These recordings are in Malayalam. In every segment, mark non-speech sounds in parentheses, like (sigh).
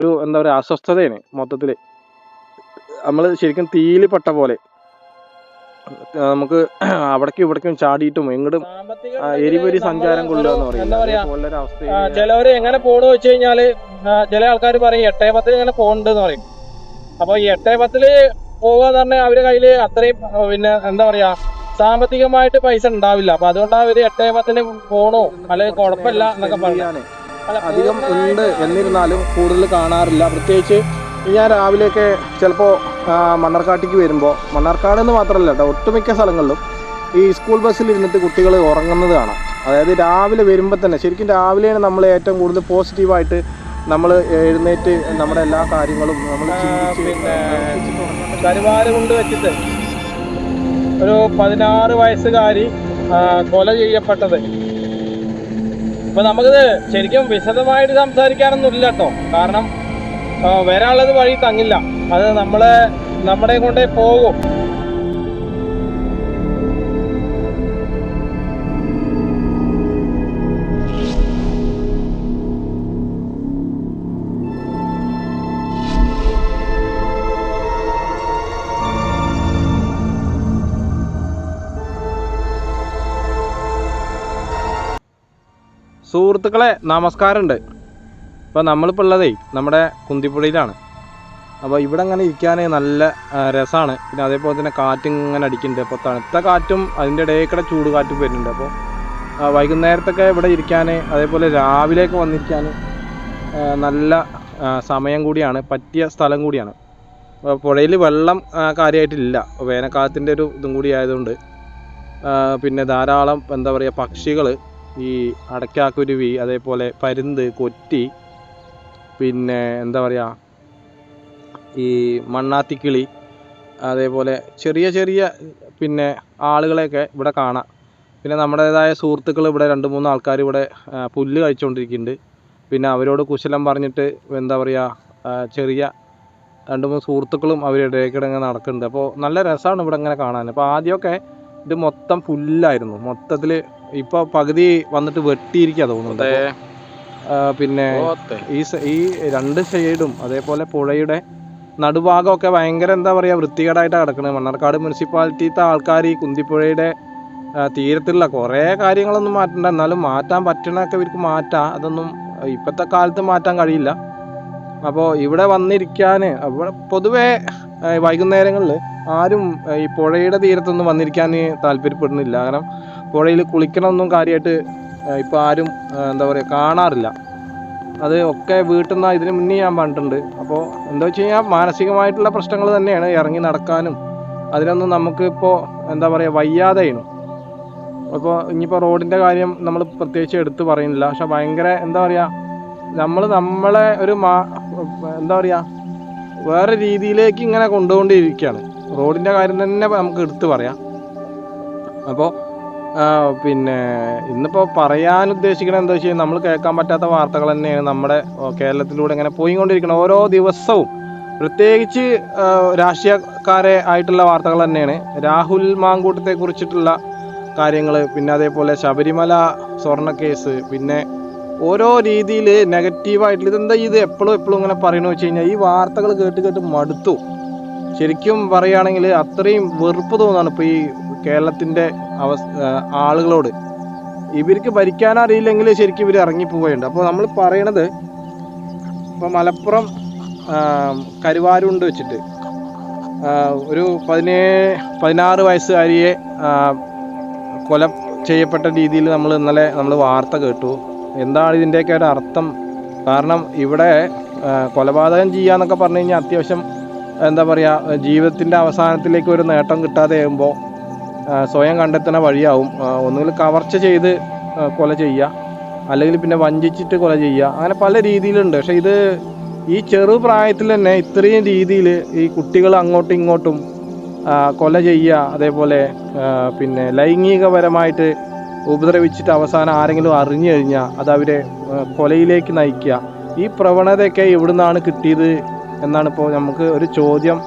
ഒരു എന്താ പറയുക അസ്വസ്ഥതയാണ് മൊത്തത്തിൽ നമ്മൾ ശരിക്കും തീയിൽ പെട്ട പോലെ. നമുക്ക് (clears throat) അവിടേക്കും ഇവിടേക്കും ചാടിയിട്ടും എങ്ങോട്ടും എരിപൊരി സഞ്ചാരം കൊള്ളുക എന്ന് പറയാ ചിലവര് എങ്ങനെ പോണെന്ന് വെച്ച് കഴിഞ്ഞാൽ ചില ആൾക്കാർ പറയും എട്ടേ പത്തിൽ ഇങ്ങനെ പോകണ്ടെന്ന് പറയും. അപ്പൊ ഈ എട്ടേ പത്തിൽ പോകാന്ന് പറഞ്ഞാൽ അവരുടെ കയ്യിൽ അത്രയും പിന്നെ എന്താ പറയാ സാമ്പത്തികമായിട്ട് പൈസ ഉണ്ടാവില്ല. അപ്പൊ അതുകൊണ്ടാണ് അവർ എട്ടേ പത്തിന് പോണോ അല്ലെങ്കിൽ കുഴപ്പമില്ല എന്നൊക്കെ പറഞ്ഞു ചെയ്യാന് അധികം ഉണ്ട് എന്നിരുന്നാലും കൂടുതൽ കാണാറില്ല. പ്രത്യേകിച്ച് ഞാൻ രാവിലെയൊക്കെ ചിലപ്പോൾ മണ്ണാർക്കാട്ടേക്ക് വരുമ്പോൾ മണ്ണാർക്കാട് എന്ന് മാത്രമല്ല കേട്ടോ ഒട്ടുമിക്ക സ്ഥലങ്ങളിലും ഈ സ്കൂൾ ബസ്സിൽ ഇരുന്നിട്ട് കുട്ടികൾ ഉറങ്ങുന്നത് കാണാം. അതായത് രാവിലെ വരുമ്പോൾ തന്നെ ശരിക്കും രാവിലെയാണ് നമ്മൾ ഏറ്റവും കൂടുതൽ പോസിറ്റീവായിട്ട് നമ്മൾ എഴുന്നേറ്റ് നമ്മുടെ എല്ലാ കാര്യങ്ങളും നമ്മൾ പിന്നെ കരുവാര് കൊണ്ട് വെച്ചിട്ട് ഒരു പതിനാറ് വയസ്സുകാരി കൊല ചെയ്യപ്പെട്ടത്. അപ്പൊ നമുക്കിത് ശരിക്കും വിശദമായിട്ട് സംസാരിക്കാനൊന്നും ഇല്ല കേട്ടോ. കാരണം വരാനുള്ളത് വഴി തങ്ങില്ല. അത് നമ്മളെ നമ്മുടെ കൊണ്ടേ പോകും. സുഹൃത്തുക്കളെ നമസ്കാരമുണ്ട്. ഇപ്പോൾ നമ്മളിപ്പോൾ ഉള്ളതേ നമ്മുടെ കുന്തിപ്പുഴയിലാണ്. അപ്പോൾ ഇവിടെ അങ്ങനെ ഇരിക്കാൻ നല്ല രസമാണ് പിന്നെ അതേപോലെ തന്നെ കാറ്റും ഇങ്ങനെ അടിക്കുന്നുണ്ട്. അപ്പോൾ തണുത്ത കാറ്റും അതിന്റെ ഇടയിൽ കൂടെ ചൂട് കാറ്റും വരുന്നുണ്ട് അപ്പോൾ വൈകുന്നേരത്തൊക്കെ ഇവിടെ ഇരിക്കാൻ അതേപോലെ രാവിലെയൊക്കെ വന്നിരിക്കാൻ നല്ല സമയം കൂടിയാണ് പറ്റിയ സ്ഥലം കൂടിയാണ്. പുഴയിൽ വെള്ളം കാര്യമായിട്ടില്ല വേനൽക്കാലത്തിന്റെ ഒരു ഇതും കൂടി ആയതുകൊണ്ട് പിന്നെ ധാരാളം എന്താ പറയുക പക്ഷികൾ ഈ അടയ്ക്കാക്കുരുവി അതേപോലെ പരുന്ത് കൊറ്റി പിന്നെ എന്താ പറയുക ഈ മണ്ണാത്തിക്കിളി അതേപോലെ ചെറിയ ചെറിയ പിന്നെ ആളുകളെയൊക്കെ ഇവിടെ കാണാം. പിന്നെ നമ്മുടേതായ സുഹൃത്തുക്കൾ ഇവിടെ രണ്ട് മൂന്ന് ആൾക്കാർ ഇവിടെ പുല്ല് കഴിച്ചുകൊണ്ടിരിക്കുന്നുണ്ട് പിന്നെ അവരോട് കുശലം പറഞ്ഞിട്ട് എന്താ പറയുക ചെറിയ രണ്ട് മൂന്ന് സുഹൃത്തുക്കളും അവരുടെ ഇടയ്ക്കിടെ ഇങ്ങനെ നടക്കുന്നുണ്ട്. അപ്പോൾ നല്ല രസമാണ് ഇവിടെ ഇങ്ങനെ കാണാൻ. അപ്പോൾ ആദ്യമൊക്കെ ഇത് മൊത്തം പുല്ലായിരുന്നു. മൊത്തത്തിൽ ഇപ്പോൾ പകുതി വന്നിട്ട് വെട്ടിയിരിക്കുക തോന്നുന്നുണ്ട് പിന്നെ ഈ ഈ രണ്ട് സൈഡും അതേപോലെ പുഴയുടെ നടുഭാഗമൊക്കെ ഭയങ്കര എന്താ പറയുക വൃത്തികേടായിട്ട് കിടക്കുന്നത് മണ്ണാർക്കാട് മുനിസിപ്പാലിറ്റിത്തെ ആൾക്കാർ ഈ കുന്തിപ്പുഴയുടെ തീരത്തിലുള്ള തീരത്തുള്ള കുറേ കാര്യങ്ങളൊന്നും മാറ്റണ്ട. എന്നാലും മാറ്റാൻ പറ്റണൊക്കെ ഇവർക്ക് മാറ്റാ. അതൊന്നും ഇപ്പോഴത്തെ കാലത്ത് മാറ്റാൻ കഴിയില്ല. അപ്പോൾ ഇവിടെ വന്നിരിക്കാൻ പൊതുവേ വൈകുന്നേരങ്ങളിൽ ആരും ഈ പുഴയുടെ തീരത്തൊന്നും വന്നിരിക്കാൻ താല്പര്യപ്പെടുന്നില്ല. കാരണം പുഴയിൽ കുളിക്കണമെന്നും കാര്യമായിട്ട് ഇപ്പോൾ ആരും എന്താ പറയുക കാണാറില്ല. അത് ഒക്കെ വീട്ടിൽ നിന്ന് ഇതിന് മുന്നേ ഞാൻ പറഞ്ഞിട്ടുണ്ട്. അപ്പോൾ എന്താ വെച്ച് കഴിഞ്ഞാൽ മാനസികമായിട്ടുള്ള പ്രശ്നങ്ങൾ തന്നെയാണ് ഇറങ്ങി നടക്കാനും. അതിനൊന്നും നമുക്ക് ഇപ്പോൾ എന്താ പറയുക വയ്യാതെയാണ്. അപ്പോൾ ഇനിയിപ്പോൾ റോഡിന്റെ കാര്യം നമ്മൾ പ്രത്യേകിച്ച് എടുത്ത് പറയുന്നില്ല. പക്ഷെ ഭയങ്കര എന്താ പറയുക നമ്മൾ നമ്മളെ ഒരു മാ എന്താ പറയുക വേറെ രീതിയിലേക്ക് ഇങ്ങനെ കൊണ്ടുകൊണ്ടിരിക്കുകയാണ് റോഡിന്റെ കാര്യം തന്നെ നമുക്ക് എടുത്ത് പറയാം. അപ്പോൾ പിന്നെ ഇന്നിപ്പോൾ പറയാൻ ഉദ്ദേശിക്കുന്നത് എന്താ വെച്ച് കഴിഞ്ഞാൽ നമ്മൾ കേൾക്കാൻ പറ്റാത്ത വാർത്തകൾ തന്നെയാണ് നമ്മുടെ കേരളത്തിലൂടെ ഇങ്ങനെ പോയിക്കൊണ്ടിരിക്കുന്നത് ഓരോ ദിവസവും പ്രത്യേകിച്ച് രാഷ്ട്രീയക്കാരെ ആയിട്ടുള്ള വാർത്തകൾ തന്നെയാണ്. രാഹുൽ മാങ്കൂട്ടത്തെ കുറിച്ചിട്ടുള്ള കാര്യങ്ങൾ പിന്നെ അതേപോലെ ശബരിമല സ്വർണ കേസ് പിന്നെ ഓരോ രീതിയിൽ നെഗറ്റീവായിട്ടുള്ള ഇതെന്താ ഇത്? എപ്പോഴും എപ്പോഴും ഇങ്ങനെ പറയണമെന്ന് വെച്ച് കഴിഞ്ഞാൽ ഈ വാർത്തകൾ കേട്ട് കേട്ട് മടുത്തു. ശരിക്കും പറയുകയാണെങ്കിൽ അത്രയും വെറുപ്പ് തോന്നുകയാണ് ഇപ്പോൾ ഈ കേരളത്തിന്റെ അവസ്ഥ ആളുകളോട്. ഇവർക്ക് ഭരിക്കാൻ അറിയില്ലെങ്കിൽ ശരിക്കും ഇവർ ഇറങ്ങിപ്പോവുകയുണ്ട്. അപ്പോൾ നമ്മൾ പറയണത് ഇപ്പോൾ മലപ്പുറം കരുവാരുണ്ട് വെച്ചിട്ട്. ഒരു പതിനേഴ് പതിനാറ് വയസ്സുകാരിയെ കൊല ചെയ്യപ്പെട്ട രീതിയിൽ നമ്മൾ ഇന്നലെ നമ്മൾ വാർത്ത കേട്ടു. എന്താണ് ഇതിന്റെയൊക്കെ ഒരു അർത്ഥം? കാരണം ഇവിടെ കൊലപാതകം കൊലപാതകം ചെയ്യാന്നൊക്കെ പറഞ്ഞു കഴിഞ്ഞാൽ അത്യാവശ്യം എന്താ പറയുക ജീവിതത്തിന്റെ അവസാനത്തിലേക്ക് ഒരു നേട്ടം കിട്ടാതെ ആകുമ്പോൾ സ്വയം കണ്ടെത്തുന്ന വഴിയാവും. ഒന്നുകിൽ കവർച്ച ചെയ്ത് കൊല ചെയ്യുക. അല്ലെങ്കിൽ പിന്നെ വഞ്ചിച്ചിട്ട് കൊല ചെയ്യുക. അങ്ങനെ പല രീതിയിലുണ്ട്. പക്ഷേ ഇത് ഈ ചെറു പ്രായത്തിൽ തന്നെ ഇത്രയും രീതിയിൽ ഈ കുട്ടികൾ അങ്ങോട്ടും ഇങ്ങോട്ടും കൊല ചെയ്യുക അതേപോലെ പിന്നെ ലൈംഗികപരമായിട്ട് ഉപദ്രവിച്ചിട്ട് അവസാനം ആരെങ്കിലും അറിഞ്ഞു കഴിഞ്ഞാൽ അത് അവരെ കൊലയിലേക്ക് നയിക്കുക. ഈ പ്രവണതയൊക്കെ എവിടുന്നാണ് കിട്ടിയത് എന്നാണ് ഇപ്പോൾ നമുക്ക് ഒരു ചോദ്യം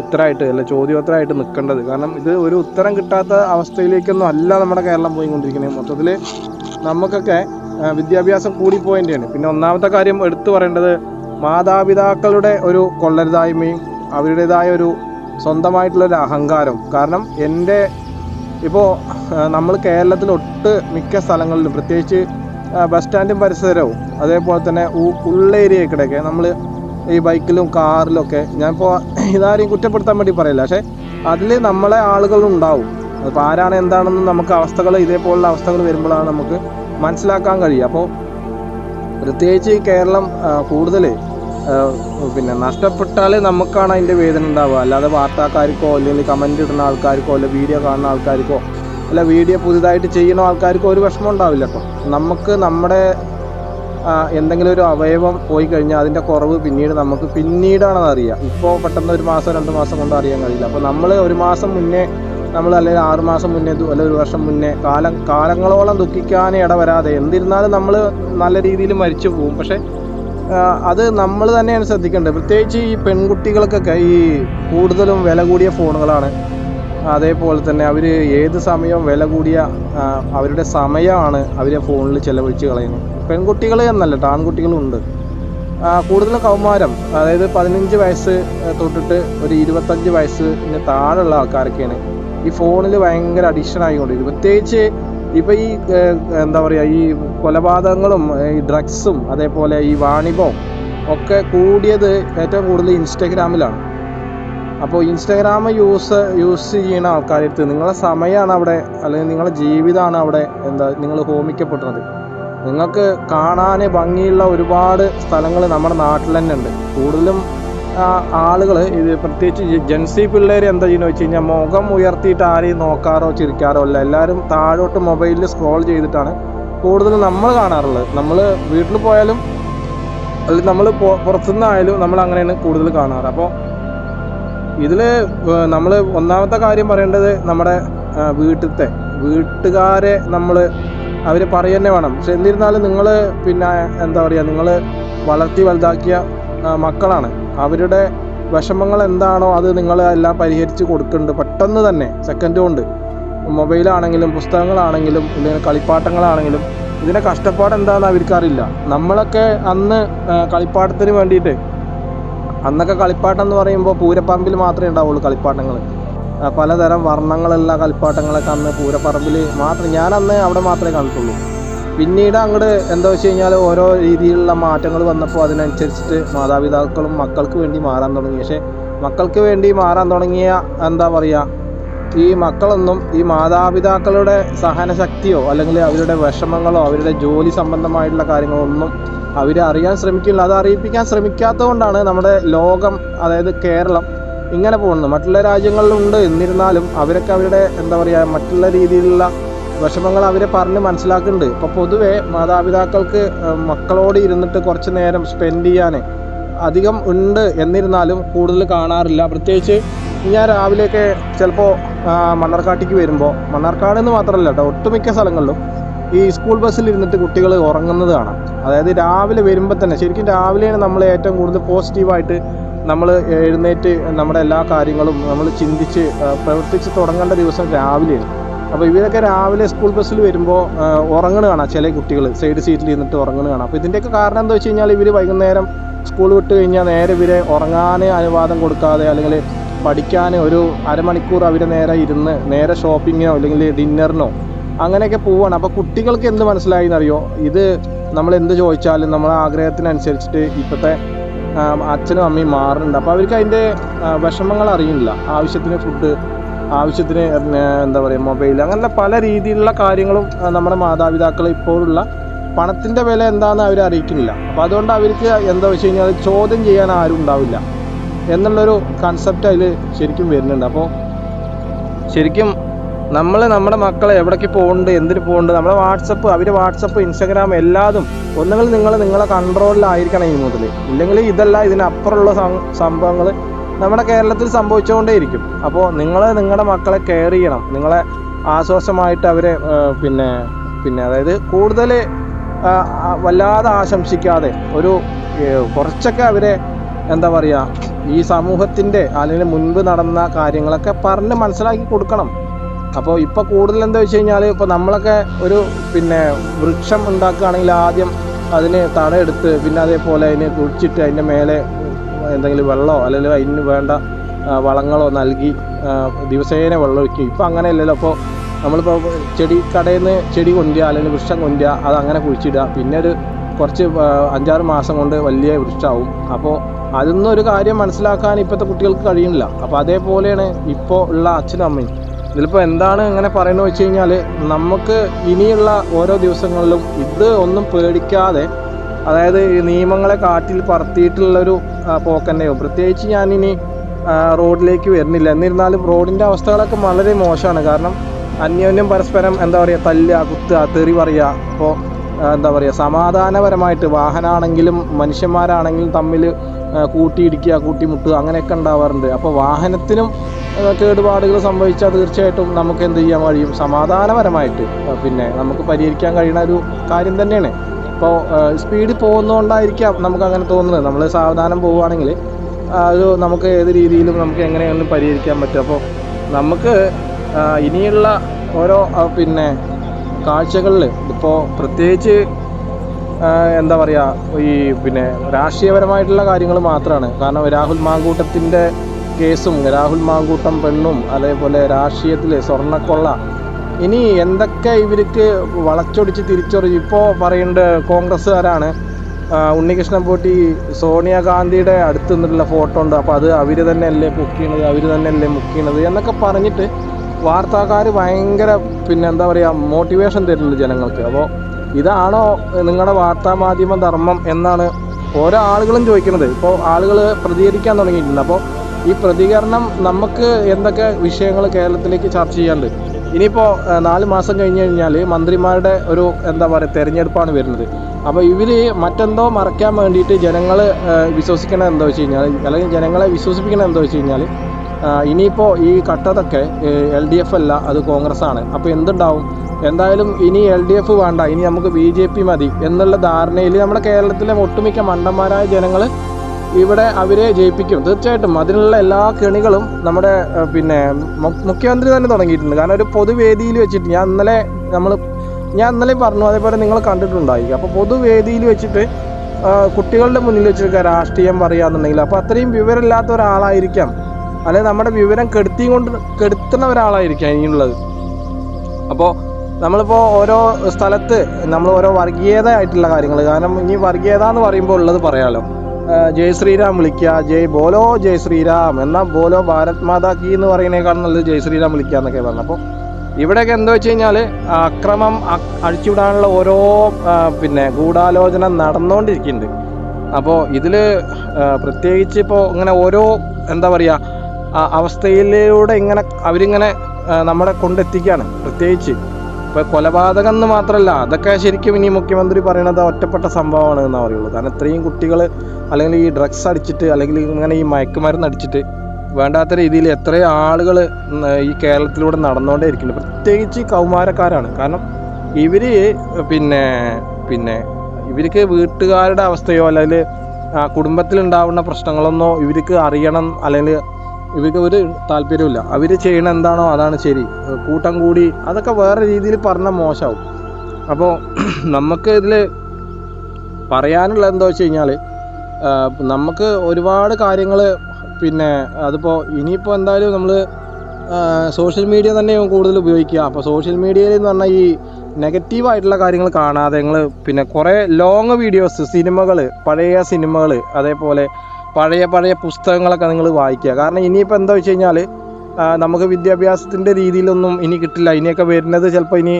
ഉത്തരമായിട്ട് അല്ല ചോദ്യോത്തരമായിട്ട് നിൽക്കേണ്ടത്. കാരണം ഇത് ഒരു ഉത്തരം കിട്ടാത്ത അവസ്ഥയിലേക്കൊന്നും അല്ല നമ്മുടെ കേരളം പോയിക്കൊണ്ടിരിക്കുന്നത്. മൊത്തത്തിൽ നമുക്കൊക്കെ വിദ്യാഭ്യാസം കൂടിപ്പോയതിന്റെയാണ് പിന്നെ ഒന്നാമത്തെ കാര്യം എടുത്തു പറയേണ്ടത് മാതാപിതാക്കളുടെ ഒരു കൊള്ളരുതായ്മയും അവരുടേതായ ഒരു സ്വന്തമായിട്ടുള്ളൊരു അഹങ്കാരം കാരണം എന്റെ ഇപ്പോൾ നമ്മൾ കേരളത്തിൽ ഒട്ട് മിക്ക സ്ഥലങ്ങളിലും പ്രത്യേകിച്ച് ബസ് സ്റ്റാൻഡും പരിസരവും അതേപോലെ തന്നെ ഉള്ള ഏരിയക്കിടയൊക്കെ നമ്മൾ ഈ ബൈക്കിലും കാറിലൊക്കെ ഞാനിപ്പോൾ ഇതാരെയും കുറ്റപ്പെടുത്താൻ വേണ്ടി പറയില്ല. പക്ഷേ അതിൽ നമ്മളെ ആളുകളുണ്ടാവും അതിപ്പോൾ ആരാണ് എന്താണെന്ന് നമുക്ക് അവസ്ഥകൾ ഇതേപോലുള്ള അവസ്ഥകൾ വരുമ്പോഴാണ് നമുക്ക് മനസ്സിലാക്കാൻ കഴിയുക. അപ്പോൾ പ്രത്യേകിച്ച് കേരളം കൂടുതൽ പിന്നെ നഷ്ടപ്പെട്ടാൽ നമുക്കാണ് അതിന്റെ വേദന ഉണ്ടാവുക. അല്ലാതെ വാർത്താക്കാർക്കോ അല്ലെങ്കിൽ കമന്റ് ഇടുന്ന ആൾക്കാർക്കോ അല്ലെങ്കിൽ വീഡിയോ കാണുന്ന ആൾക്കാർക്കോ അല്ല വീഡിയോ പുതുതായിട്ട് ചെയ്യുന്ന ആൾക്കാർക്കോ ഒരു വിഷമം ഉണ്ടാവില്ല. കേട്ടോ നമുക്ക് നമ്മുടെ എന്തെങ്കിലും ഒരു അവയവം പോയി കഴിഞ്ഞാൽ അതിന്റെ കുറവ് പിന്നീട് നമുക്ക് പിന്നീടാണ് അറിയാം. ഇപ്പോൾ പെട്ടെന്ന് ഒരു മാസം രണ്ട് മാസം കൊണ്ട് അറിയാൻ കഴിയില്ല. അപ്പോൾ നമ്മൾ ഒരു മാസം മുന്നേ നമ്മൾ അല്ലെങ്കിൽ ആറ് മാസം മുന്നേ അല്ലെങ്കിൽ ഒരു വർഷം മുന്നേ കാലം കാലങ്ങളോളം ദുഃഖിക്കാൻ ഇടവരാതെ എന്നിരുന്നാലും നമ്മൾ നല്ല രീതിയിൽ മരിച്ചു പോകും. പക്ഷേ അത് നമ്മൾ തന്നെയാണ് ശ്രദ്ധിക്കേണ്ടത്. പ്രത്യേകിച്ച് ഈ പെൺകുട്ടികൾക്കൊക്കെ ഈ കൂടുതലും വില കൂടിയ ഫോണുകളാണ്. അതേപോലെ തന്നെ അവർ ഏത് സമയവും വില കൂടിയ അവരുടെ സമയമാണ് അവർ ഫോണിൽ ചിലവഴിച്ച് കളയുന്നത്. പെൺകുട്ടികൾ എന്നല്ല കേട്ടോ ആൺകുട്ടികളും ഉണ്ട്. ആ, കൂടുതലും കൗമാരം. അതായത് പതിനഞ്ച് വയസ്സ് തൊട്ടിട്ട് ഒരു ഇരുപത്തഞ്ച് വയസ്സിന് താഴെയുള്ള ആൾക്കാരൊക്കെയാണ്. ഈ ഫോണിൽ ഭയങ്കര അഡിക്ഷൻ ആയിക്കൊണ്ടിരിക്കുന്നത് പ്രത്യേകിച്ച് ഇപ്പം ഈ എന്താ പറയുക ഈ കൊലപാതകങ്ങളും ഈ ഡ്രഗ്സും അതേപോലെ ഈ വാണിഭവും ഒക്കെ കൂടിയത് ഏറ്റവും കൂടുതൽ ഇൻസ്റ്റഗ്രാമിലാണ് അപ്പോൾ ഇൻസ്റ്റാഗ്രാം യൂസ് യൂസ് ചെയ്യുന്ന ആൾക്കാരടുത്ത് നിങ്ങളുടെ സമയമാണ് അവിടെ അല്ലെങ്കിൽ നിങ്ങളെ ജീവിതമാണ് അവിടെ എന്താ നിങ്ങൾ ഹോമിക്കപ്പെടുന്നത്. നിങ്ങൾക്ക് കാണാൻ ഭംഗിയുള്ള ഒരുപാട് സ്ഥലങ്ങൾ നമ്മുടെ നാട്ടിൽ തന്നെ ഉണ്ട്. കൂടുതലും ആളുകൾ ഇത് പ്രത്യേകിച്ച് ജെൻസി പിള്ളേർ എന്താ ചെയ്യുന്നത് വെച്ച് കഴിഞ്ഞാൽ മുഖം ഉയർത്തിയിട്ട് ആരെയും നോക്കാറോ ചിരിക്കാറോ അല്ല. എല്ലാവരും താഴോട്ട് മൊബൈലിൽ സ്ക്രോൾ ചെയ്തിട്ടാണ് കൂടുതലും നമ്മൾ കാണാറുള്ളത്. നമ്മൾ വീട്ടിൽ പോയാലും അല്ലെങ്കിൽ നമ്മൾ പുറത്തുനിന്നായാലും നമ്മൾ അങ്ങനെയാണ് കൂടുതൽ കാണാറ്. അപ്പോൾ ഇതിൽ നമ്മൾ ഒന്നാമത്തെ കാര്യം പറയേണ്ടത് നമ്മുടെ വീട്ടിലത്തെ വീട്ടുകാരെ നമ്മൾ അവർ പറയുന്നേ വേണം. പക്ഷെ എന്നിരുന്നാലും നിങ്ങൾ പിന്നെ എന്താ പറയുക നിങ്ങൾ വളർത്തി വലുതാക്കിയ മക്കളാണ്. അവരുടെ വിഷമങ്ങൾ എന്താണോ അത് നിങ്ങൾ എല്ലാം പരിഹരിച്ച് കൊടുക്കുന്നുണ്ട് പെട്ടെന്ന് തന്നെ സെക്കൻഡ് കൊണ്ട്. മൊബൈലാണെങ്കിലും പുസ്തകങ്ങളാണെങ്കിലും ഇല്ലെങ്കിൽ കളിപ്പാട്ടങ്ങളാണെങ്കിലും ഇതിന്റെ കഷ്ടപ്പാട് എന്താണെന്ന് അവർക്കറിയില്ല. നമ്മളൊക്കെ അന്ന് കളിപ്പാട്ടത്തിന് വേണ്ടിയിട്ട് അന്നൊക്കെ കളിപ്പാട്ടം എന്ന് പറയുമ്പോൾ പൂരപ്പറമ്പിൽ മാത്രമേ ഉണ്ടാവുള്ളൂ കളിപ്പാട്ടങ്ങൾ പലതരം വർണങ്ങളുള്ള കളിപ്പാട്ടങ്ങളൊക്കെ അന്ന് പൂരപ്പറമ്പിൽ മാത്രം ഞാൻ അന്ന് അവിടെ മാത്രമേ കണ്ടിട്ടുള്ളൂ. പിന്നീട് അങ്ങോട്ട് എന്താ വെച്ച് കഴിഞ്ഞാൽ ഓരോ രീതിയിലുള്ള മാറ്റങ്ങൾ വന്നപ്പോൾ അതിനനുസരിച്ചിട്ട് മാതാപിതാക്കളും മക്കൾക്ക് വേണ്ടി മാറാൻ തുടങ്ങി. പക്ഷേ മക്കൾക്ക് വേണ്ടി മാറാൻ തുടങ്ങിയ എന്താ പറയുക ഈ മക്കളൊന്നും ഈ മാതാപിതാക്കളുടെ സഹനശക്തിയോ അല്ലെങ്കിൽ അവരുടെ വിഷമങ്ങളോ അവരുടെ ജോലി സംബന്ധമായിട്ടുള്ള കാര്യങ്ങളോ ഒന്നും അവർ അറിയാൻ ശ്രമിക്കില്ല അത് അറിയിപ്പിക്കാൻ ശ്രമിക്കാത്തതുകൊണ്ടാണ് നമ്മുടെ ലോകം അതായത് കേരളം ഇങ്ങനെ പോകുന്നത്. മറ്റുള്ള രാജ്യങ്ങളിലുണ്ട് എന്നിരുന്നാലും അവരൊക്കെ അവരുടെ എന്താ പറയുക മറ്റുള്ള രീതിയിലുള്ള വിഷമങ്ങൾ അവരെ പറഞ്ഞ് മനസ്സിലാക്കുന്നുണ്ട്. ഇപ്പോൾ പൊതുവേ മാതാപിതാക്കൾക്ക് മക്കളോട് ഇരുന്നിട്ട് കുറച്ച് നേരം സ്പെൻഡ് ചെയ്യാൻ അധികം ഉണ്ട് എന്നിരുന്നാലും കൂടുതൽ കാണാറില്ല. പ്രത്യേകിച്ച് ഞാൻ രാവിലെയൊക്കെ ചിലപ്പോൾ മണ്ണാർക്കാട്ടേക്ക് വരുമ്പോൾ മണ്ണാർക്കാട് എന്ന് മാത്രമല്ല കേട്ടോ ഒട്ടുമിക്ക സ്ഥലങ്ങളിലും ഈ സ്കൂൾ ബസ്സിൽ ഇരുന്നിട്ട് കുട്ടികൾ ഉറങ്ങുന്നത് കാണാം. അതായത് രാവിലെ വരുമ്പോൾ തന്നെ ശരിക്കും രാവിലെയാണ് നമ്മൾ ഏറ്റവും കൂടുതൽ പോസിറ്റീവായിട്ട് നമ്മൾ എഴുന്നേറ്റ് നമ്മുടെ എല്ലാ കാര്യങ്ങളും നമ്മൾ ചിന്തിച്ച് പ്രവർത്തിച്ച് തുടങ്ങേണ്ട ദിവസം രാവിലെയാണ്. അപ്പോൾ ഇവരൊക്കെ രാവിലെ സ്കൂൾ ബസ്സിൽ വരുമ്പോൾ ഉറങ്ങണ കാണാം ചില കുട്ടികൾ സൈഡ് സീറ്റിൽ ഇരുന്നിട്ട് ഉറങ്ങണ കാണാം അപ്പോൾ ഇതിന്റെയൊക്കെ കാരണം എന്താ വെച്ച് കഴിഞ്ഞാൽ ഇവർ വൈകുന്നേരം സ്കൂൾ വിട്ട് കഴിഞ്ഞാൽ നേരെ ഇവരെ ഉറങ്ങാൻ അനുവാദം കൊടുക്കാതെ അല്ലെങ്കിൽ പഠിക്കാൻ ഒരു അരമണിക്കൂർ അവർ നേരെ ഇരുന്ന് നേരെ ഷോപ്പിങ്ങിനോ അല്ലെങ്കിൽ ഡിന്നറിനോ അങ്ങനെയൊക്കെ പോവാണ്. അപ്പോൾ കുട്ടികൾക്ക് എന്ത് മനസ്സിലായി എന്നറിയോ? ഇത് നമ്മൾ എന്ത് ചോദിച്ചാലും നമ്മളെ ആഗ്രഹത്തിനനുസരിച്ചിട്ട് ഇപ്പോഴത്തെ അച്ഛനും അമ്മയും മാറുന്നുണ്ട്. അപ്പോൾ അവർക്ക് അതിന്റെ വിഷമങ്ങൾ അറിയില്ല ആവശ്യത്തിന് ഫുഡ് ആവശ്യത്തിന് എന്താ പറയുക മൊബൈൽ അങ്ങനെ പല രീതിയിലുള്ള കാര്യങ്ങളും നമ്മുടെ മാതാപിതാക്കൾ ഇപ്പോഴുള്ള പണത്തിന്റെ വില എന്താണെന്ന് അവർ അറിയിക്കുന്നില്ല. അപ്പോൾ അതുകൊണ്ട് അവർക്ക് എന്താ വെച്ച് കഴിഞ്ഞാൽ ചോദ്യം ചെയ്യാൻ ആരും ഉണ്ടാവില്ല എന്നുള്ളൊരു കൺസെപ്റ്റ് അതിൽ ശരിക്കും വരുന്നുണ്ട്. അപ്പോൾ ശരിക്കും നമ്മൾ നമ്മുടെ മക്കളെ എവിടേക്ക് പോകുന്നുണ്ട് എന്തിന് പോകുന്നുണ്ട് നമ്മുടെ വാട്സപ്പ് അവർ വാട്സപ്പ് ഇൻസ്റ്റാഗ്രാം എല്ലാതും ഒന്നുകിൽ നിങ്ങൾ നിങ്ങളെ കൺട്രോളിലായിരിക്കണം ഇനി മുതൽ ഇല്ലെങ്കിൽ ഇതല്ല ഇതിനപ്പുറമുള്ള സംഭവങ്ങൾ നമ്മുടെ കേരളത്തിൽ സംഭവിച്ചുകൊണ്ടേയിരിക്കും. അപ്പോൾ നിങ്ങൾ നിങ്ങളുടെ മക്കളെ കെയർ ചെയ്യണം. നിങ്ങളെ ആശ്വാസമായിട്ട് അവരെ പിന്നെ പിന്നെ അതായത് കൂടുതൽ വല്ലാതെ ആശംസിക്കാതെ ഒരു കുറച്ചൊക്കെ അവരെ എന്താ പറയുക ഈ സമൂഹത്തിന്റെ അല്ലെങ്കിൽ മുൻപ് നടന്ന കാര്യങ്ങളൊക്കെ പറഞ്ഞ് മനസ്സിലാക്കി കൊടുക്കണം. അപ്പോൾ ഇപ്പോൾ കൂടുതൽ എന്താ വെച്ച് കഴിഞ്ഞാൽ ഇപ്പോൾ നമ്മളൊക്കെ ഒരു പിന്നെ വൃക്ഷം ഉണ്ടാക്കുകയാണെങ്കിൽ ആദ്യം അതിന് തടയെടുത്ത് പിന്നെ അതേപോലെ അതിന് കുഴിച്ചിട്ട് അതിന്റെ മേലെ എന്തെങ്കിലും വെള്ളമോ അല്ലെങ്കിൽ അതിന് വേണ്ട വളങ്ങളോ നൽകി ദിവസേന വെള്ളം ഒഴിക്കും അങ്ങനെ അങ്ങനെയല്ലല്ലോ. അപ്പോൾ നമ്മളിപ്പോൾ ചെടി കടയിൽ നിന്ന് ചെടി കൊണ്ടുക അല്ലെങ്കിൽ വൃക്ഷം കൊണ്ടുക അത് അങ്ങനെ കുഴിച്ചിടുക. പിന്നെ ഒരു കുറച്ച് അഞ്ചാറ് മാസം കൊണ്ട് വലിയ വൃക്ഷമാവും. അപ്പോൾ അതൊന്നും ഒരു കാര്യം മനസ്സിലാക്കാൻ ഇപ്പോഴത്തെ കുട്ടികൾക്ക് കഴിയുന്നില്ല. അപ്പോൾ അതേപോലെയാണ് ഇപ്പോൾ ഉള്ള അച്ഛനും അമ്മയും. ഇതിലിപ്പോൾ എന്താണ് ഇങ്ങനെ പറയുന്നത് വെച്ച് കഴിഞ്ഞാൽ നമുക്ക് ഇനിയുള്ള ഓരോ ദിവസങ്ങളിലും ഇത് ഒന്നും പേടിക്കാതെ അതായത് ഈ നിയമങ്ങളെ കാറ്റിൽ പറത്തിയിട്ടുള്ളൊരു പോക്കന്നെയോ? പ്രത്യേകിച്ച് ഞാനിനി റോഡിലേക്ക് വരുന്നില്ല. എന്നിരുന്നാലും റോഡിന്റെ അവസ്ഥകളൊക്കെ വളരെ മോശമാണ്. കാരണം അന്യോന്യം പരസ്പരം എന്താ പറയുക തല്ലുക കുത്തുക തെറി പറയുക. അപ്പോൾ എന്താ പറയുക സമാധാനപരമായിട്ട് വാഹനമാണെങ്കിലും മനുഷ്യന്മാരാണെങ്കിലും തമ്മിൽ കൂട്ടിയിടിക്കുക കൂട്ടിമുട്ടുക അങ്ങനെയൊക്കെ ഉണ്ടാവാറുണ്ട്. അപ്പോൾ വാഹനത്തിനും കേടുപാടുകൾ സംഭവിച്ചാൽ തീർച്ചയായിട്ടും നമുക്ക് എന്ത് ചെയ്യാൻ കഴിയും? സമാധാനപരമായിട്ട്. പിന്നെ നമുക്ക് പരിഹരിക്കാൻ കഴിയുന്ന ഒരു കാര്യം തന്നെയാണ്. ഇപ്പോൾ സ്പീഡിൽ പോകുന്നതുകൊണ്ടായിരിക്കാം നമുക്ക് അങ്ങനെ തോന്നുന്നത്. നമ്മൾ സാവധാനം പോവുകയാണെങ്കിൽ അത് നമുക്ക് ഏത് രീതിയിലും നമുക്ക് എങ്ങനെയാണെങ്കിലും പരിഹരിക്കാൻ പറ്റും. അപ്പോൾ നമുക്ക് ഇനിയുള്ള ഓരോ പിന്നെ കാഴ്ചകളിൽ ഇപ്പോൾ പ്രത്യേകിച്ച് എന്താ പറയുക ഈ പിന്നെ രാഷ്ട്രീയപരമായിട്ടുള്ള കാര്യങ്ങൾ മാത്രമാണ് കാരണം രാഹുൽ മാങ്കൂട്ടത്തിന്റെ കേസും രാഹുൽ മാങ്കൂട്ടം പെണ്ണും അതേപോലെ രാഷ്ട്രീയത്തിൽ സ്വർണക്കൊള്ള ഇനി എന്തൊക്കെ ഇവർക്ക് വളച്ചൊടിച്ച് തിരിച്ചൊറിഞ്ഞ് ഇപ്പോൾ പറയുന്നുണ്ട് കോൺഗ്രസ്സുകാരാണ്. ഉണ്ണികൃഷ്ണൻ പോട്ടി സോണിയാഗാന്ധിയുടെ അടുത്ത് നിന്നിട്ടുള്ള ഫോട്ടോ ഉണ്ട്. അപ്പോൾ അത് അവർ തന്നെയല്ലേ പൊക്കിയണത് അവർ തന്നെയല്ലേ മുക്കിയണത് എന്നൊക്കെ പറഞ്ഞിട്ട് വാർത്താക്കാർ ഭയങ്കര പിന്നെ എന്താ പറയുക മോട്ടിവേഷൻ തരുന്നുണ്ട് ജനങ്ങൾക്ക്. അപ്പോൾ ഇതാണോ നിങ്ങളുടെ വാർത്താ മാധ്യമ ധർമ്മം എന്നാണ് ഓരോ ആളുകളും ചോദിക്കുന്നത്. ഇപ്പോൾ ആളുകൾ പ്രതികരിക്കാൻ തുടങ്ങിയിട്ടുണ്ട്. അപ്പോൾ ഈ പ്രതികരണം നമുക്ക് എന്തൊക്കെ വിഷയങ്ങൾ കേരളത്തിലേക്ക് ചർച്ച ചെയ്യാണ്ട്? ഇനിയിപ്പോൾ നാല് മാസം കഴിഞ്ഞ് കഴിഞ്ഞാൽ മന്ത്രിമാരുടെ ഒരു എന്താ പറയുക തെരഞ്ഞെടുപ്പാണ് വരുന്നത്. അപ്പോൾ ഇവർ മറ്റെന്തോ മറയ്ക്കാൻ വേണ്ടിയിട്ട് ജനങ്ങൾ വിശ്വസിക്കണത് എന്താ വെച്ച് കഴിഞ്ഞാൽ അല്ലെങ്കിൽ ജനങ്ങളെ വിശ്വസിപ്പിക്കണത് എന്താ വെച്ച് കഴിഞ്ഞാൽ ഇനിയിപ്പോൾ ഈ കട്ടതൊക്കെ എൽ ഡി എഫ് അല്ല അത് കോൺഗ്രസ് ആണ് അപ്പോൾ എന്തുണ്ടാവും? എന്തായാലും ഇനി എൽ ഡി എഫ് വേണ്ട ഇനി നമുക്ക് ബി ജെ പി മതി എന്നുള്ള ധാരണയിൽ നമ്മുടെ കേരളത്തിലെ ഒട്ടുമിക്ക മണ്ടന്മാരായ ജനങ്ങൾ ഇവിടെ അവരെ ജയിപ്പിക്കും. തീർച്ചയായിട്ടും അതിനുള്ള എല്ലാ കെണികളും നമ്മുടെ പിന്നെ മുഖ്യമന്ത്രി തന്നെ തുടങ്ങിയിട്ടുണ്ട്. കാരണം ഒരു പൊതുവേദിയിൽ വെച്ചിട്ട് ഞാൻ ഇന്നലെ നമ്മൾ ഞാൻ ഇന്നലെ പറഞ്ഞു അതേപോലെ നിങ്ങൾ കണ്ടിട്ടുണ്ടായിരിക്കും അപ്പോൾ പൊതുവേദിയിൽ വെച്ചിട്ട് കുട്ടികളുടെ മുന്നിൽ വെച്ചിട്ട് രാഷ്ട്രീയം പറയാന്നുണ്ടെങ്കിൽ അപ്പോൾ അത്രയും വിവരമില്ലാത്ത ഒരാളായിരിക്കാം. അല്ലെങ്കിൽ നമ്മുടെ വിവരം കെടുത്തിയും കൊണ്ട് കെടുത്തുന്ന ഒരാളായിരിക്കാം ഇനിയുള്ളത്. അപ്പോൾ നമ്മളിപ്പോൾ ഓരോ സ്ഥലത്ത് നമ്മൾ ഓരോ വർഗീയത ആയിട്ടുള്ള കാര്യങ്ങൾ കാരണം ഇനി വർഗീയത എന്ന് പറയുമ്പോൾ ഉള്ളത് പറയാമല്ലോ ജയ് ശ്രീരാം വിളിക്കുക ജയ് ബോലോ ജയ് ശ്രീരാം. എന്നാൽ ബോലോ ഭാരത് മാതാ കീ എന്ന് പറയുന്നതിനേക്കാൾ നല്ലത് ജയ് ശ്രീരാം വിളിക്കുക എന്നൊക്കെ പറഞ്ഞു. അപ്പോൾ ഇവിടെയൊക്കെ എന്താ വെച്ച് കഴിഞ്ഞാൽ അക്രമം അഴിച്ചുവിടാനുള്ള ഓരോ പിന്നെ ഗൂഢാലോചന നടന്നുകൊണ്ടിരിക്കുന്നുണ്ട് അപ്പോൾ ഇതിൽ പ്രത്യേകിച്ച് ഇപ്പോൾ ഇങ്ങനെ ഓരോ എന്താ പറയുക അവസ്ഥയിലൂടെ ഇങ്ങനെ അവരിങ്ങനെ നമ്മളെ കൊണ്ടെത്തിക്കുകയാണ് പ്രത്യേകിച്ച് ഇപ്പോൾ കൊലപാതകം എന്ന് മാത്രമല്ല അതൊക്കെ ശരിക്കും ഇനി മുഖ്യമന്ത്രി പറയണത് ഒറ്റപ്പെട്ട സംഭവമാണ് എന്നാ പറയുള്ളൂ. കാരണം ഇത്രയും കുട്ടികൾ അല്ലെങ്കിൽ ഈ ഡ്രഗ്സ് അടിച്ചിട്ട് അല്ലെങ്കിൽ ഇങ്ങനെ ഈ മയക്കുമരുന്ന് അടിച്ചിട്ട് വേണ്ടാത്ത രീതിയിൽ എത്ര ആളുകൾ ഈ കേരളത്തിലൂടെ നടന്നുകൊണ്ടേ ഇരിക്കുന്നുണ്ട്. പ്രത്യേകിച്ച് കൗമാരക്കാരാണ്. കാരണം ഇവർ പിന്നെ പിന്നെ ഇവർക്ക് വീട്ടുകാരുടെ അവസ്ഥയോ അല്ലെങ്കിൽ കുടുംബത്തിലുണ്ടാവുന്ന പ്രശ്നങ്ങളൊന്നോ ഇവർക്ക് അറിയണം അല്ലെങ്കിൽ ഇവർക്ക് ഒരു താല്പര്യമില്ല അവർ ചെയ്യണ എന്താണോ അതാണ് ശരി. കൂട്ടം കൂടി അതൊക്കെ വേറെ രീതിയിൽ പറഞ്ഞാൽ മോശമാവും അപ്പോൾ (clears throat) നമുക്ക് ഇതിൽ പറയാനുള്ള എന്താ വെച്ച് കഴിഞ്ഞാൽ നമുക്ക് ഒരുപാട് കാര്യങ്ങൾ പിന്നെ അതിപ്പോൾ ഇനിയിപ്പോൾ എന്തായാലും നമ്മൾ സോഷ്യൽ മീഡിയ തന്നെ കൂടുതൽ ഉപയോഗിക്കുക. അപ്പോൾ സോഷ്യൽ മീഡിയയിൽ എന്ന് പറഞ്ഞാൽ ഈ നെഗറ്റീവായിട്ടുള്ള കാര്യങ്ങൾ കാണാതെ നിങ്ങൾ പിന്നെ കുറേ ലോങ് വീഡിയോസ് സിനിമകൾ പഴയ സിനിമകൾ അതേപോലെ പഴയ പഴയ പുസ്തകങ്ങളൊക്കെ നിങ്ങൾ വായിക്കുക. കാരണം ഇനിയിപ്പോൾ എന്താ വെച്ച് കഴിഞ്ഞാൽ നമുക്ക് വിദ്യാഭ്യാസത്തിന്റെ രീതിയിലൊന്നും ഇനി കിട്ടില്ല. ഇനിയൊക്കെ വരുന്നത് ചിലപ്പോൾ ഇനി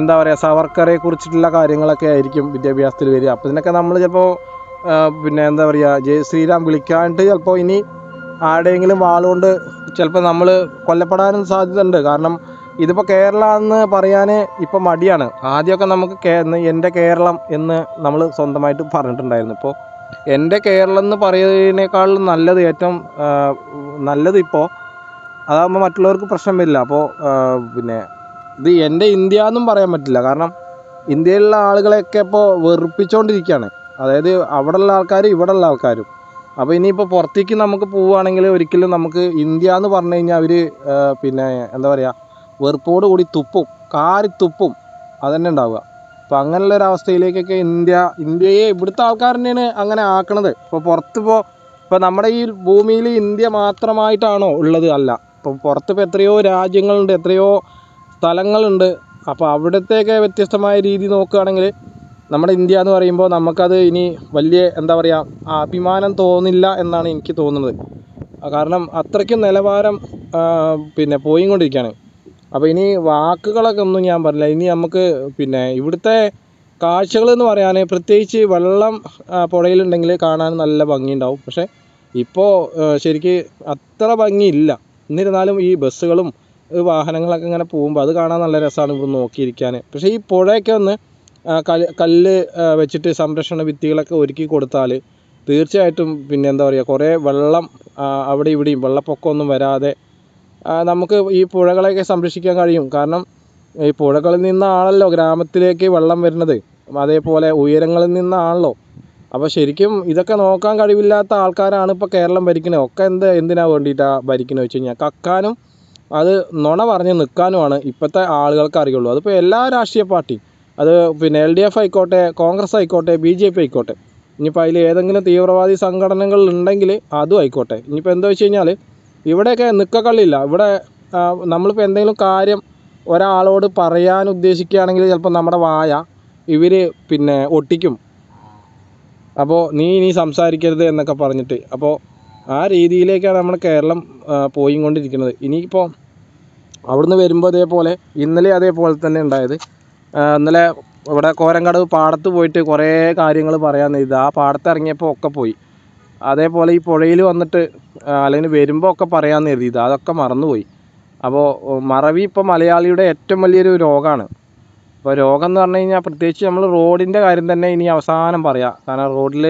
എന്താ പറയുക സവർക്കറെ കുറിച്ചിട്ടുള്ള കാര്യങ്ങളൊക്കെ ആയിരിക്കും വിദ്യാഭ്യാസത്തിൽ വരിക. അപ്പോൾ ഇതിനൊക്കെ നമ്മൾ ചിലപ്പോൾ പിന്നെ എന്താ പറയുക ജയ് ശ്രീരാം വിളിക്കാണ്ട് ചിലപ്പോൾ ഇനി ആരുടെയെങ്കിലും വാളുകൊണ്ട് ചിലപ്പോൾ നമ്മൾ കൊല്ലപ്പെടാനും സാധ്യതയുണ്ട്. കാരണം ഇതിപ്പോൾ കേരളം എന്ന് പറയാൻ ഇപ്പോൾ മടിയാണ്. ആദ്യമൊക്കെ നമുക്ക് എന്റെ കേരളം എന്ന് നമ്മൾ സ്വന്തമായിട്ട് പറഞ്ഞിട്ടുണ്ടായിരുന്നു. ഇപ്പോൾ എന്റെ കേരളം എന്ന് പറയുന്നതിനേക്കാളും നല്ലത് ഏറ്റവും ആ, നല്ലത് ഇപ്പോൾ അതാകുമ്പോൾ മറ്റുള്ളവർക്ക് പ്രശ്നം വരില്ല അപ്പോൾ പിന്നെ ഇത് എന്റെ ഇന്ത്യ എന്നും പറയാൻ പറ്റില്ല. കാരണം ഇന്ത്യയിലുള്ള ആളുകളെയൊക്കെ ഇപ്പോൾ വെറുപ്പിച്ചുകൊണ്ടിരിക്കുകയാണ് അതായത് അവിടെ ഉള്ള ആൾക്കാരും ഇവിടെ ഉള്ള ആൾക്കാരും. അപ്പോൾ ഇനിയിപ്പോൾ പുറത്തേക്ക് നമുക്ക് പോവുകയാണെങ്കിൽ ഒരിക്കലും നമുക്ക് ഇന്ത്യ എന്ന് പറഞ്ഞു കഴിഞ്ഞാൽ അവർ പിന്നെ എന്താ പറയുക വെറുപ്പോട് കൂടി തുപ്പും കാരി തുപ്പും അതന്നെ ഉണ്ടാവുക. അപ്പോൾ അങ്ങനെയുള്ള ഒരു അവസ്ഥയിലേക്കൊക്കെ ഇന്ത്യ ഇന്ത്യയെ ഇവിടുത്തെ ആൾക്കാർ തന്നെയാണ് അങ്ങനെ ആക്കണത്. ഇപ്പോൾ പുറത്ത് ഇപ്പോൾ ഇപ്പോൾ നമ്മുടെ ഈ ഭൂമിയിൽ ഇന്ത്യ മാത്രമായിട്ടാണോ ഉള്ളത് അല്ല. ഇപ്പോൾ പുറത്ത് ഇപ്പോൾ എത്രയോ രാജ്യങ്ങളുണ്ട് എത്രയോ സ്ഥലങ്ങളുണ്ട്. അപ്പോൾ അവിടത്തേക്ക് വ്യത്യസ്തമായ രീതി നോക്കുകയാണെങ്കിൽ നമ്മുടെ ഇന്ത്യ എന്ന് പറയുമ്പോൾ നമുക്കത് ഇനി വലിയ എന്താ പറയുക അഭിമാനം തോന്നില്ല എന്നാണ് എനിക്ക് തോന്നുന്നത്. കാരണം അത്രയ്ക്കും നിലവാരം പിന്നെ പോയിക്കൊണ്ടിരിക്കുകയാണ്. അപ്പോൾ ഇനി വാക്കുകളൊക്കെ ഒന്നും ഞാൻ പറഞ്ഞില്ല. ഇനി നമുക്ക് പിന്നെ ഇവിടുത്തെ കാഴ്ചകൾ എന്ന് പറയാൻ പ്രത്യേകിച്ച് വെള്ളം പുഴയിലുണ്ടെങ്കിൽ കാണാൻ നല്ല ഭംഗിയുണ്ടാവും. പക്ഷേ ഇപ്പോൾ ശരിക്ക് അത്ര ഭംഗിയില്ല. എന്നിരുന്നാലും ഈ ബസ്സുകളും വാഹനങ്ങളൊക്കെ ഇങ്ങനെ പോകുമ്പോൾ അത് കാണാൻ നല്ല രസമാണ് ഇവിടെ നോക്കിയിരിക്കാൻ. പക്ഷേ ഈ പുഴയൊക്കെ ഒന്ന് കല്ല് കല്ല് വെച്ചിട്ട് സംരക്ഷണ ഭിത്തികളൊക്കെ ഒരുക്കി കൊടുത്താൽ തീർച്ചയായിട്ടും പിന്നെ എന്താ പറയുക കുറേ വെള്ളം അവിടെ ഇവിടെയും വെള്ളപ്പൊക്കമൊന്നും വരാതെ നമുക്ക് ഈ പുഴകളെയൊക്കെ സംരക്ഷിക്കാൻ കഴിയും. കാരണം ഈ പുഴകളിൽ നിന്നാണല്ലോ ഗ്രാമത്തിലേക്ക് വെള്ളം വരുന്നത്. അതേപോലെ ഉയരങ്ങളിൽ നിന്നാണല്ലോ. അപ്പോൾ ശരിക്കും ഇതൊക്കെ നോക്കാൻ കഴിവില്ലാത്ത ആൾക്കാരാണ് ഇപ്പോൾ കേരളം ഭരിക്കുന്നത് ഒക്കെ എന്ത് എന്തിനാ വേണ്ടിയിട്ടാണ് ഭരിക്കുന്നത് വെച്ച് കഴിഞ്ഞാൽ കക്കാനും അത് നുണ പറഞ്ഞ് നിൽക്കാനുമാണ് ഇപ്പോഴത്തെ ആളുകൾക്ക് അറിയുള്ളൂ. അതിപ്പോൾ എല്ലാ രാഷ്ട്രീയ പാർട്ടി അത് പിന്നെ എൽ ഡി എഫ് ആയിക്കോട്ടെ കോൺഗ്രസ് ആയിക്കോട്ടെ ബി ജെ പി ആയിക്കോട്ടെ. ഇനിയിപ്പോൾ അതിൽ ഏതെങ്കിലും തീവ്രവാദി സംഘടനകൾ ഉണ്ടെങ്കിൽ അതും ആയിക്കോട്ടെ. ഇനിയിപ്പോൾ എന്താ വെച്ച് കഴിഞ്ഞാൽ ഇവിടെയൊക്കെ നിൽക്കക്കള്ളില്ല ഇവിടെ നമ്മളിപ്പോൾ എന്തെങ്കിലും കാര്യം ഒരാളോട് പറയാൻ ഉദ്ദേശിക്കുകയാണെങ്കിൽ ചിലപ്പോൾ നമ്മുടെ വായ ഇവർ പിന്നെ ഒട്ടിക്കും. അപ്പോൾ നീ ഇനി സംസാരിക്കരുത് എന്നൊക്കെ പറഞ്ഞിട്ട്. അപ്പോൾ ആ രീതിയിലേക്കാണ് നമ്മുടെ കേരളം പോയി കൊണ്ടിരിക്കുന്നത് ഇനിയിപ്പോൾ അവിടുന്ന് വരുമ്പോൾ അതേപോലെ ഇന്നലെ അതേപോലെ തന്നെ ഉണ്ടായത്. ഇന്നലെ ഇവിടെ കോരങ്കടവ് പാടത്ത് പോയിട്ട് കുറേ കാര്യങ്ങൾ പറയാൻ ഇത് ആ പാടത്ത് ഇറങ്ങിയപ്പോൾ ഒക്കെ പോയി. അതേപോലെ ഈ പുഴയിൽ വന്നിട്ട് അല്ലെങ്കിൽ വരുമ്പോൾ ഒക്കെ പറയാൻ കരുതിയത്. അതൊക്കെ മറന്നുപോയി. അപ്പോൾ മറവി ഇപ്പോൾ മലയാളിയുടെ ഏറ്റവും വലിയൊരു രോഗമാണ് അപ്പോൾ രോഗം എന്ന് പറഞ്ഞു കഴിഞ്ഞാൽ പ്രത്യേകിച്ച് നമ്മൾ റോഡിന്റെ കാര്യം തന്നെ ഇനി അവസാനം പറയാം. കാരണം റോഡിൽ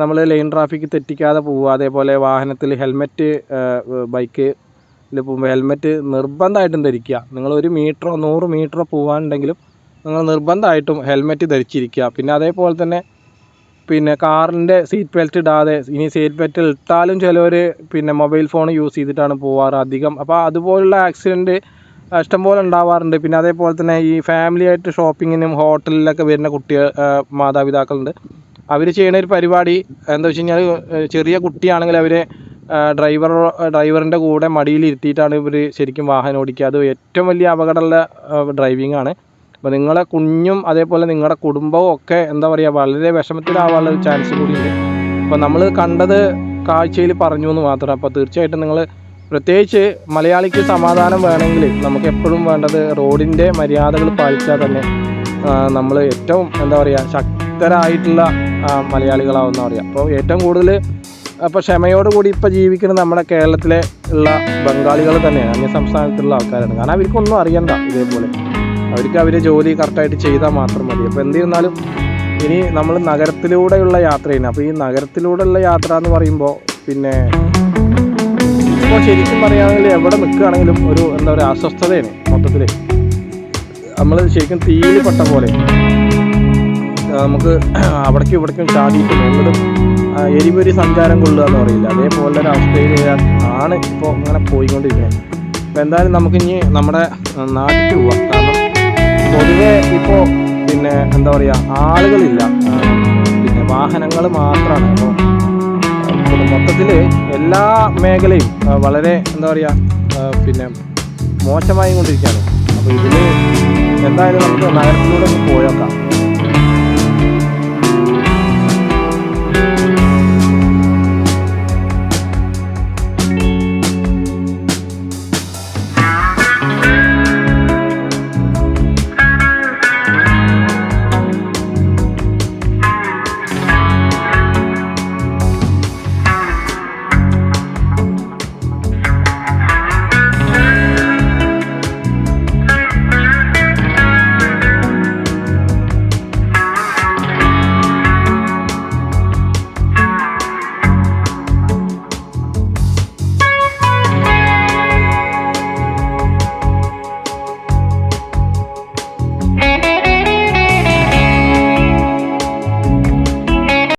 നമ്മൾ ലൈൻ ട്രാഫിക് തെറ്റിക്കാതെ പോവുക അതേപോലെ വാഹനത്തിൽ ഹെൽമെറ്റ് ബൈക്കിൽ പോകുമ്പോൾ ഹെൽമെറ്റ് നിർബന്ധമായിട്ടും ധരിക്കുക. നിങ്ങൾ ഒരു മീറ്ററോ നൂറ് മീറ്ററോ പോകാനുണ്ടെങ്കിലും നിങ്ങൾ നിർബന്ധമായിട്ടും ഹെൽമെറ്റ് ധരിച്ചിരിക്കുക. പിന്നെ അതേപോലെ തന്നെ പിന്നെ കാറിന്റെ സീറ്റ് ബെൽറ്റ് ഇടാതെ ഇനി സീറ്റ് ബെൽറ്റ് ഇട്ടാലും ചിലവർ പിന്നെ മൊബൈൽ ഫോൺ യൂസ് ചെയ്തിട്ടാണ് പോവാറ് അധികം. അപ്പോൾ അതുപോലുള്ള ആക്സിഡന്റ് ഇഷ്ടംപോലെ ഉണ്ടാവാറുണ്ട്. പിന്നെ അതേപോലെ തന്നെ ഈ ഫാമിലി ആയിട്ട് ഷോപ്പിങ്ങിനും ഹോട്ടലിലൊക്കെ വരുന്ന കുട്ടികൾ മാതാപിതാക്കളുണ്ട്. അവർ ചെയ്യുന്ന ഒരു പരിപാടി എന്താ വെച്ച് കഴിഞ്ഞാൽ ചെറിയ കുട്ടിയാണെങ്കിൽ അവരെ ഡ്രൈവർ ഡ്രൈവറിന്റെ കൂടെ മടിയിൽ ഇരുത്തിയിട്ടാണ് ഇവർ ശരിക്കും വാഹനം ഓടിക്കുക. അത് ഏറ്റവും വലിയ അപകടമുള്ള ഡ്രൈവിംഗ് ആണ്. അപ്പോൾ നിങ്ങളെ കുഞ്ഞും അതേപോലെ നിങ്ങളുടെ കുടുംബവും ഒക്കെ എന്താ പറയുക വളരെ വിഷമത്തിലാവാനുള്ള ചാൻസ് കൂടിയുണ്ട്. അപ്പോൾ നമ്മൾ കണ്ടത് കാഴ്ചയിൽ പറഞ്ഞു എന്ന് മാത്രം. അപ്പോൾ തീർച്ചയായിട്ടും നിങ്ങൾ പ്രത്യേകിച്ച് മലയാളിക്ക് സമാധാനം വേണമെങ്കിൽ നമുക്ക് എപ്പോഴും വേണ്ടത് റോഡിന്റെ മര്യാദകൾ പാലിച്ചാൽ തന്നെ നമ്മൾ ഏറ്റവും എന്താ പറയുക ശക്തരായിട്ടുള്ള മലയാളികളാവുന്ന പറയാം. അപ്പോൾ ഏറ്റവും കൂടുതൽ അപ്പോൾ ക്ഷമയോടുകൂടി ഇപ്പോൾ ജീവിക്കുന്ന നമ്മുടെ കേരളത്തിലെ ഉള്ള ബംഗാളികൾ തന്നെയാണ് അന്യ സംസ്ഥാനത്തുള്ള ആൾക്കാരാണ്. കാരണം അവർക്കൊന്നും അറിയണ്ട ഇതേപോലെ. അവർക്ക് അവരെ ജോലി കറക്റ്റായിട്ട് ചെയ്താൽ മാത്രം മതി. അപ്പോൾ എന്തിരുന്നാലും ഇനി നമ്മൾ നഗരത്തിലൂടെയുള്ള യാത്രയാണ് അപ്പോൾ ഈ നഗരത്തിലൂടെയുള്ള യാത്ര എന്ന് പറയുമ്പോൾ പിന്നെ ഇപ്പോൾ ശരിക്കും പറയുകയാണെങ്കിൽ എവിടെ നിൽക്കുകയാണെങ്കിലും ഒരു എന്താ പറയുക അസ്വസ്ഥതയാണ് മൊത്തത്തിൽ നമ്മൾ ശരിക്കും തീയിൽ പെട്ട പോലെ. നമുക്ക് അവിടേക്കും ഇവിടേക്കും ചാടിയിട്ട് മുകളിലും എരിപൊരി സഞ്ചാരം കൊള്ളുക എന്ന് പറയില്ല. അതേപോലെ ഒരു അവസ്ഥയിൽ ആണ് ഇപ്പോൾ ഇങ്ങനെ പോയിക്കൊണ്ടിരിക്കുന്നത്. അപ്പോൾ എന്തായാലും നമുക്കിനി നമ്മുടെ നാട്ടിൽ പോവാം. കാരണം പൊതുവെ ഇപ്പോൾ പിന്നെ എന്താ പറയുക ആളുകളില്ല. പിന്നെ വാഹനങ്ങൾ മാത്രമാണ് അപ്പോൾ മൊത്തത്തിൽ എല്ലാ മേഖലയും വളരെ എന്താ പറയുക പിന്നെ മോശമായി കൊണ്ടിരിക്കുകയാണ് അപ്പോൾ ഇതിൽ എന്തായാലും നമുക്ക് നഗരത്തിലൂടെ ഒന്ന് പോയേക്കാം.